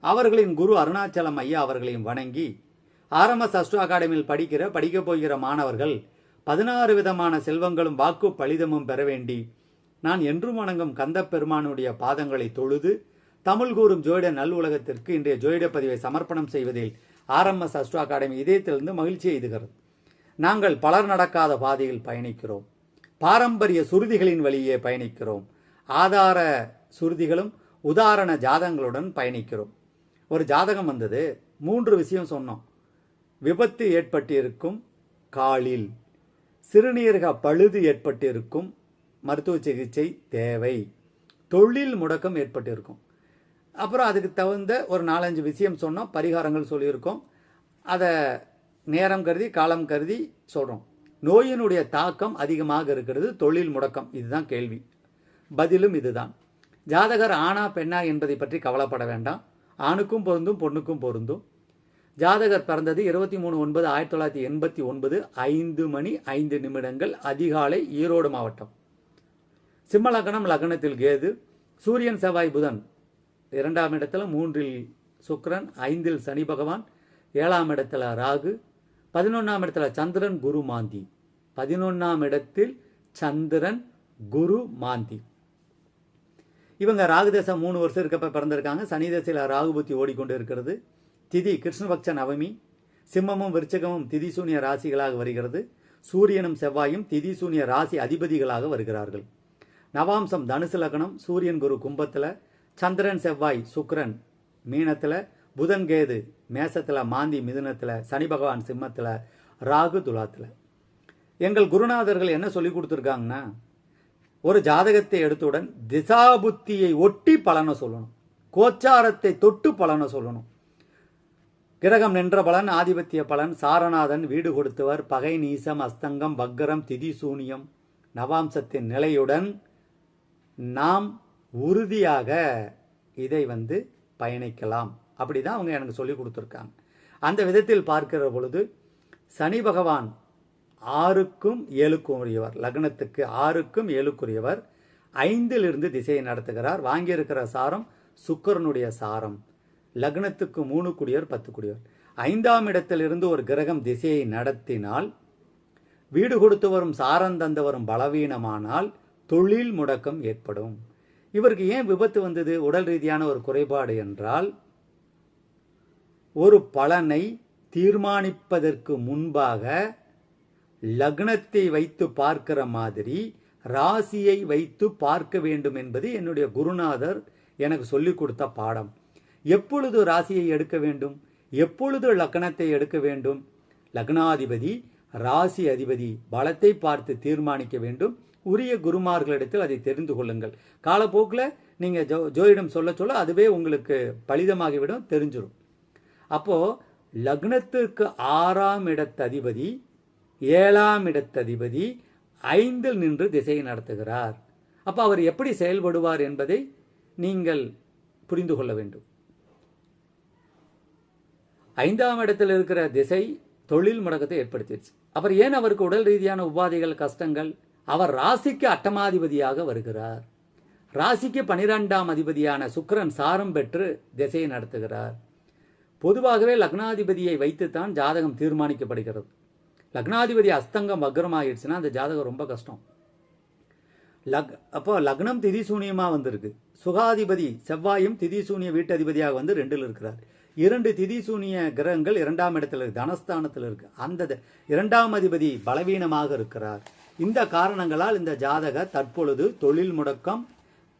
அவர்களின் குரு அருணாச்சலம் ஐயா அவர்களையும் வணங்கி ஆர்எம்எஸ் அஸ்ட்ரோ அகாடமியில் படிக்கிற படிக்கப் போகிற மாணவர்கள் பதினாறு விதமான செல்வங்களும் வாக்கு பலிதமும் பெற வேண்டி நான் என்றும் வணங்கும் கந்தப் பெருமானுடைய பாதங்களை தொழுது தமிழ் கூறும் ஜோயிட நல் உலகத்திற்கு இன்றைய ஜோயிட பதிவை சமர்ப்பணம் செய்வதில் ஆர்எம்எஸ் அஸ்ட்ரோ அகாடமி இதயத்திலிருந்து மகிழ்ச்சி எய்துகிறது நாங்கள் பலர் நடக்காத பாதையில் பயணிக்கிறோம். பாரம்பரிய சுருதிகளின் வழியே பயணிக்கிறோம். ஆதார சுருதிகளும் உதாரண ஜாதங்களுடன் பயணிக்கிறோம். ஒரு ஜாதகம் வந்தது. மூன்று விஷயம் சொன்னோம். விபத்து ஏற்பட்டிருக்கும் காலில். சிறுநீரக பழுது ஏற்பட்டிருக்கும். மருத்துவ சிகிச்சை தேவை. தொழில் முடக்கம் ஏற்பட்டிருக்கும். அப்புறம் அதுக்கு தகுந்த ஒரு நாலஞ்சு விஷயம் சொன்னோம். பரிகாரங்கள் சொல்லியிருக்கோம். அதை நேரம் கருதி காலம் கருதி சொல்கிறோம் நோயினுடைய தாக்கம் அதிகமாக இருக்கிறது. தொழில் முடக்கம். இதுதான் கேள்வி. பதிலும் இதுதான். ஜாதகர் ஆணா பெண்ணா என்பதை பற்றி கவலைப்பட வேண்டாம். ஆணுக்கும் பொருந்தும் பொண்ணுக்கும் பொருந்தும். ஜாதகர் பிறந்தது இருபத்தி மூணு ஒன்பது ஆயிரத்தி தொள்ளாயிரத்தி எண்பத்தி ஒன்பது ஐந்து மணி ஐந்து நிமிடங்கள் அதிகாலை ஈரோடு மாவட்டம். சிம்ம லக்னம் லக்னத்தில் கேது சூரியன் செவ்வாய் புதன். இரண்டாம் இடத்துல மூன்றில் சுக்ரன் ஐந்தில் சனி பகவான் ஏழாம் இடத்துல ராகு பதினொன்றாம் இடத்துல சந்திரன் குரு மாந்தி. பதினொன்றாம் இடத்தில் சந்திரன் குரு மாந்தி. இவங்க ராகுதேசம் மூணு வருஷம் இருக்கப்ப பிறந்திருக்காங்க. சனிதேசையில் ராகுபுத்தி ஓடிக்கொண்டு இருக்கிறது. திதி கிருஷ்ணபக்ஷ நவமி சிம்மமும் விருச்சகமும் திதிசூனிய ராசிகளாக வருகிறது. சூரியனும் செவ்வாயும் திதிசூனிய ராசி அதிபதிகளாக வருகிறார்கள். நவாம்சம் தனுசு லக்னம் சூரியன் குரு கும்பத்தில் சந்திரன் செவ்வாய் சுக்ரன் மீனத்தில் புதன் கேது மேசத்தில் மாந்தி மிதுனத்தில் சனி பகவான் சிம்மத்தில் ராகு துலாத்தில். எங்கள் குருநாதர்கள் என்ன சொல்லி கொடுத்துருக்காங்கன்னா ஒரு ஜாதகத்தை எடுத்தவுடன் திசாபுத்தியை ஒட்டி பலனை சொல்லணும். கோச்சாரத்தை தொட்டு பலனை சொல்லணும். கிரகம் நின்ற பலன் ஆதிபத்திய பலன் சாரநாதன் வீடு கொடுத்தவர் பகை நீசம் அஸ்தங்கம் வக்கரம் திதி சூனியம் நவாம்சத்தின் நிலையுடன் நாம் உறுதியாக இதை வந்து பயணிக்கலாம். அப்படிதான் அவங்க எனக்கு சொல்லி கொடுத்துருக்காங்க. அந்த விதத்தில் பார்க்கிற பொழுது சனி பகவான் ஆறுக்கும் ஏழுக்குரியவர். லக்னத்துக்கு ஆறுக்கும் ஏழுக்குரியவர். ஐந்திலிருந்து திசையை நடத்துகிறார். வாங்கியிருக்கிற சாரம் சுக்கரனுடைய சாரம். லக்னத்துக்கு மூணு குடியவர் பத்து குடியவர் ஐந்தாம் இடத்திலிருந்து ஒரு கிரகம் திசையை நடத்தினால் வீடு கொடுத்து வரும் சாரம் தந்து வரும் பலவீனமானால் தொழில் முடக்கம் ஏற்படும். இவருக்கு ஏன் விபத்து வந்தது? உடல் ரீதியான ஒரு குறைபாடு என்றால் ஒரு பலனை தீர்மானிப்பதற்கு முன்பாக லக்னத்தை வைத்து பார்க்கிற மாதிரி ராசியை வைத்து பார்க்க வேண்டும் என்பது என்னுடைய குருநாதர் எனக்கு சொல்லிக் கொடுத்த பாடம். எப்பொழுது ராசியை எடுக்க வேண்டும்? எப்பொழுது லக்னத்தை எடுக்க வேண்டும்? லக்னாதிபதி ராசி அதிபதி பலத்தை பார்த்து தீர்மானிக்க வேண்டும். உரிய குருமார்களிடத்தில் அதை தெரிந்து கொள்ளுங்கள். காலப்போக்கில் நீங்கள் ஜோ ஜோயிடம் சொல்ல சொல்ல அதுவே உங்களுக்கு பலிதமாகிவிடும் தெரிஞ்சிடும் அப்போது லக்னத்திற்கு ஆறாம் இடத்ததிபதி ஏழாம் இடத்ததிபதி ஐந்தில் நின்று திசையை நடத்துகிறார். அப்போ அவர் எப்படி செயல்படுவார் என்பதை நீங்கள் புரிந்து கொள்ள வேண்டும். ஐந்தாம் இடத்தில் இருக்கிற திசை தொழில் முடக்கத்தை ஏற்படுத்திடுச்சு. அப்புறம் ஏன் அவருக்கு உடல் ரீதியான உபாதைகள் கஷ்டங்கள்? அவர் ராசிக்கு அட்டமாதிபதியாக வருகிறார். ராசிக்கு பனிரெண்டாம் அதிபதியான சுக்கரன் சாரம் பெற்று திசையை நடத்துகிறார். பொதுவாகவே லக்னாதிபதியை வைத்துத்தான் ஜாதகம் தீர்மானிக்கப்படுகிறது. லக்னாதிபதி அஸ்தங்கம் வக்ரமாகிடுச்சுன்னா அந்த ஜாதகம் ரொம்ப கஷ்டம். லக் அப்போ லக்னம் திதிசூனியமாக வந்திருக்கு. சுகாதிபதி செவ்வாயும் திதி சூனிய வீட்டதிபதியாக வந்து ரெண்டில் இருக்கிறார். இரண்டு திதிசூனிய கிரகங்கள் இரண்டாம் இடத்துல இருக்கு தனஸ்தானத்தில் இருக்கு. அந்த த- இரண்டாம் அதிபதி பலவீனமாக இருக்கிறார். இந்த காரணங்களால் இந்த ஜாதக தற்பொழுது தொழில் முடக்கம்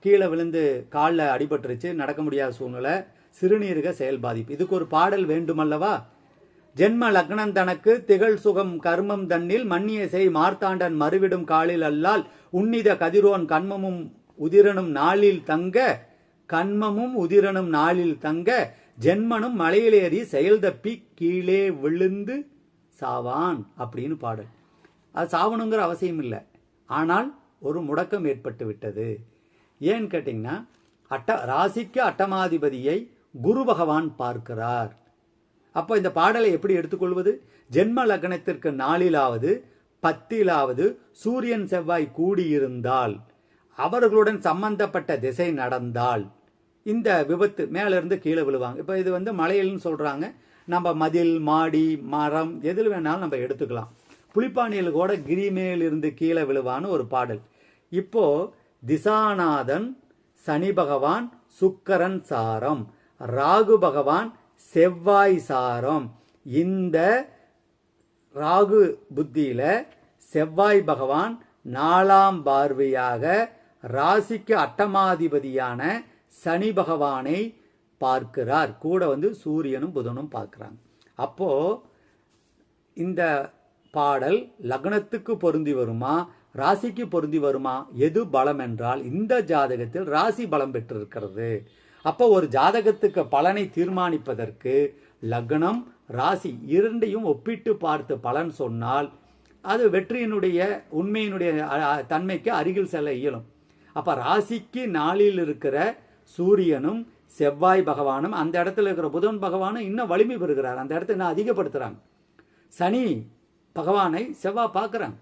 கீழே விழுந்து காலில் அடிபட்டுருச்சு நடக்க முடியாத சூழ்நிலை சிறுநீரக செயல் பாதிப்பு. இதுக்கு ஒரு பாடல் வேண்டுமல்லவா? ஜென்ம லக்னம் தனக்கு திகழ் சுகம் கர்மம் தன்னில் மன்னியசை செய் மார்த்தாண்டன் மறுவிடும் காலில் அல்லால் உன்னித கதிரோன் கண்மமும் உதிரனும் நாளில் தங்க கண்மமும் உதிரனும் நாளில் தங்க ஜென்மனும் மலையிலேறி செயல் தப்பி கீழே விழுந்து சாவான் அப்படின்னு பாடல். அது சாவணுங்கிற அவசியம் இல்லை. ஆனால் ஒரு முடக்கம் ஏற்பட்டு விட்டது. ஏன்னு கேட்டிங்கன்னா அட்ட ராசிக்கு அட்டமாதிபதியை குரு பகவான் பார்க்கிறார். அப்போ இந்த பாடலை எப்படி எடுத்துக்கொள்வது? ஜென்ம லக்னத்திற்கு நாளிலாவது பத்திலாவது சூரியன் செவ்வாய் கூடியிருந்தால் அவர்களுடன் சம்பந்தப்பட்ட திசை நடந்தால் இந்த விபத்து மேலிருந்து கீழே விழுவாங்க. இப்போ இது வந்து மலையில்னு சொல்கிறாங்க நம்ம மதில் மாடி மரம் எதில் வேணாலும் நம்ம எடுத்துக்கலாம். புலிப்பாணியில் கூட கிரி மேல் இருந்து கீழே விழுவான்னு ஒரு பாடல். இப்போ திசாநாதன் சனி பகவான் சுக்கரன் சாரம் ராகு பகவான் செவ்வாய் சாரம். இந்த ராகு புத்தியில செவ்வாய் பகவான் நாலாம் பார்வையாக ராசிக்கு அட்டமாதிபதியான சனி பகவானை பார்க்கிறார். கூட வந்து சூரியனும் புதனும் பார்க்கிறாங்க. அப்போ இந்த பாடல் லக்னத்துக்கு பொருந்தி வருமா? ராசிக்கு பொருந்தி வருமா? எது பலம் என்றால் இந்த ஜாதகத்தில் ராசி பலம் பெற்றிருக்கிறது. அப்போ ஒரு ஜாதகத்துக்கு பலனை தீர்மானிப்பதற்கு லக்னம் ராசி இரண்டையும் ஒப்பிட்டு பார்த்து பலன் சொன்னால் அது வெற்றியினுடைய உண்மையினுடைய தன்மைக்கு அருகில் செல்ல இயலும். அப்போ ராசிக்கு நாளில் இருக்கிற சூரியனும் செவ்வாய் பகவானும் அந்த இடத்துல இருக்கிற புதன் பகவானும் இன்னும் வலிமை பெறுகிறார். அந்த இடத்த இன்னும் அதிகப்படுத்துகிறாங்க சனி பகவானை செவ்வாய் பார்க்குறாங்க.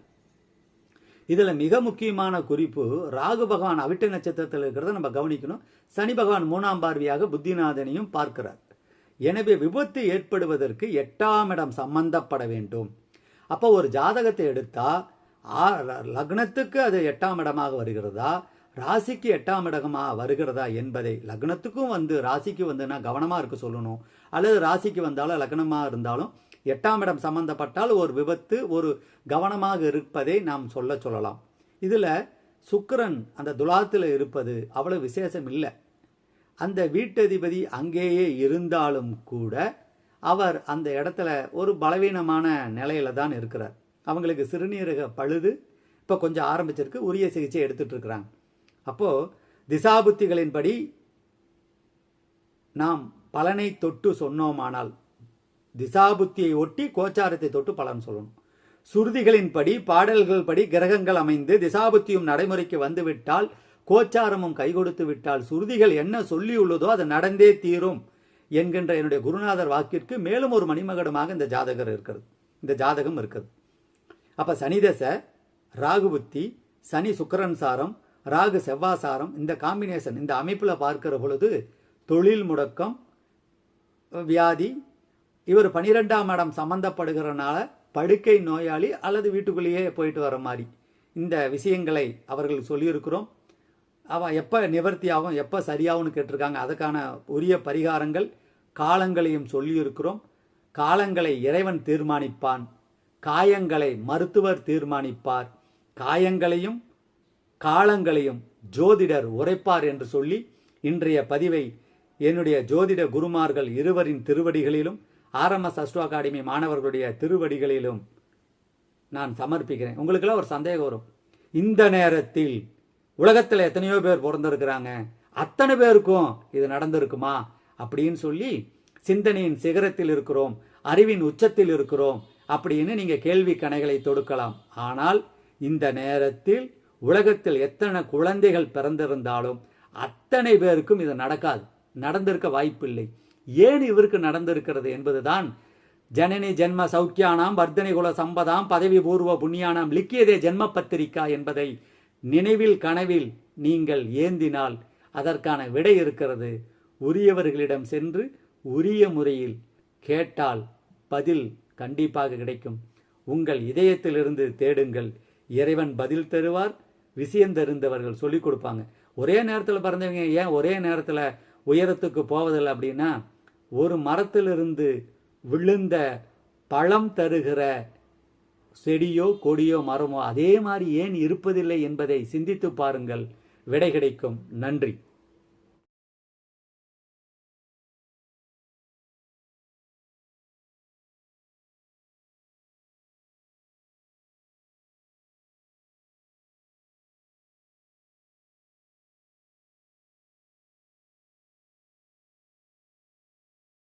இதில் மிக முக்கியமான குறிப்பு ராகு பகவான் அவிட்ட நட்சத்திரத்தில் இருக்கிறத நம்ம கவனிக்கணும். சனி பகவான் மூணாம் பார்வையாக புத்திநாதனையும் பார்க்கிறார். எனவே விபத்து ஏற்படுவதற்கு எட்டாம் இடம் சம்பந்தப்பட வேண்டும். அப்போ ஒரு ஜாதகத்தை எடுத்தால் ஆ- லக்னத்துக்கு அது எட்டாம் இடமாக வருகிறதா ராசிக்கு எட்டாம் இடமாக வருகிறதா என்பதை லக்னத்துக்கும் வந்து ராசிக்கு வந்துன்னா கவனமாக இருக்க சொல்லணும். அல்லது ராசிக்கு வந்தாலும் லக்னமாக இருந்தாலும் எட்டாம் இடம் சம்பந்தப்பட்டால் ஒரு விபத்து ஒரு கவனமாக இருப்பதை நாம் சொல்ல சொல்லலாம். இதில் சுக்கரன் அந்த துலாத்தில் இருப்பது அவ்வளவு விசேஷம் இல்லை. அந்த வீட்டதிபதி அங்கேயே இருந்தாலும் கூட அவர் அந்த இடத்துல ஒரு பலவீனமான நிலையில தான் இருக்கிறார். அவங்களுக்கு சிறுநீரக பழுது இப்போ கொஞ்சம் ஆரம்பிச்சிருக்கு உரிய சிகிச்சை எடுத்துட்டு இருக்கிறாங்க. அப்போது திசாபுத்திகளின்படி நாம் பலனை தொட்டு சொன்னோமானால் திசாபுத்தியை ஒட்டி கோச்சாரத்தை தொட்டு பலன் சொல்லணும். சுருதிகளின்படி பாடல்கள் படி கிரகங்கள் அமைந்து திசாபுத்தியும் நடைமுறைக்கு வந்துவிட்டால் கோச்சாரமும் கை கொடுத்து விட்டால் சுருதிகள் என்ன சொல்லியுள்ளதோ அது நடந்தே தீரும் என்கின்ற என்னுடைய குருநாதர் வாக்கிற்கு மேலும் ஒரு மணிமகடமாக இந்த ஜாதகர் இருக்கிறது. இந்த ஜாதகம் இருக்குது. அப்ப சனிதசை ராகுபுத்தி ராகு புத்தி சனி சுக்கரன் சாரம் ராகு செவ்வாசாரம் இந்த காம்பினேஷன் இந்த அமைப்பில் பார்க்கிற பொழுது தொழில் முடக்கம் வியாதி இவர் பனிரெண்டாம் இடம் சம்பந்தப்படுகிறனால படுக்கை நோயாளி அல்லது வீட்டுக்குள்ளேயே போயிட்டு வர மாதிரி. இந்த விஷயங்களை அவர்கள் சொல்லியிருக்கிறோம். அவன் எப்போ நிவர்த்தி ஆகும் எப்போ சரியாகும்னு கேட்டிருக்காங்க. அதுக்கான உரிய பரிகாரங்கள் காலங்களையும் சொல்லியிருக்கிறோம். காலங்களை இறைவன் தீர்மானிப்பான். காயங்களை மருத்துவர் தீர்மானிப்பார். காயங்களையும் காலங்களையும் ஜோதிடர் உரைப்பார் என்று சொல்லி இன்றைய பதிவை என்னுடைய ஜோதிட குருமார்கள் இருவரின் திருவடிகளிலும் ஆர்எம்எஸ் அஸ்ட்ரோ அகாடமி மாணவர்களுடைய திருவடிகளிலும் நான் சமர்ப்பிக்கிறேன். உங்களுக்கெல்லாம் ஒரு சந்தேகம் வரும். இந்த நேரத்தில் உலகத்தில் எத்தனையோ பேர் பிறந்திருக்கிறாங்க. அத்தனை பேருக்கும் இது நடந்திருக்குமா? அப்படின்னு சொல்லி சிந்தனையின் சிகரத்தில் இருக்கிறோம். அறிவின் உச்சத்தில் இருக்கிறோம். அப்படின்னு நீங்கள் கேள்வி கணைகளை தொடுக்கலாம். ஆனால் இந்த நேரத்தில் உலகத்தில் எத்தனை குழந்தைகள் பிறந்திருந்தாலும் அத்தனை பேருக்கும் இது நடக்காது. நடந்திருக்க வாய்ப்பில்லை. ஏன் இவருக்கு நடந்திருக்கிறது என்பதுதான் ஜனனி ஜென்ம சௌக்கியானாம் வர்த்தனை குல சம்பதாம் பதவி பூர்வ புண்ணியானாம் லிக்கியதே ஜென்ம பத்திரிக்கா என்பதை நினைவில் கனவில் நீங்கள் ஏந்தினால் அதற்கான விடை இருக்கிறது. உரியவர்களிடம் சென்று உரிய முறையில் கேட்டால் பதில் கண்டிப்பாக கிடைக்கும். உங்கள் இதயத்திலிருந்து தேடுங்கள். இறைவன் பதில் தருவார் விஷயம் தெரிந்தவர்கள் சொல்லிக் கொடுப்பாங்க. ஒரே நேரத்தில் பிறந்தவங்க ஏன் ஒரே நேரத்தில் உயரத்துக்கு போவதில்லை அப்படின்னா ஒரு மரத்திலிருந்து விழுந்த பழம் தருகிற செடியோ கொடியோ மரமோ அதே மாதிரி ஏன் இருப்பதில்லை என்பதை சிந்தித்து பாருங்கள். விடை கிடைக்கும். நன்றி.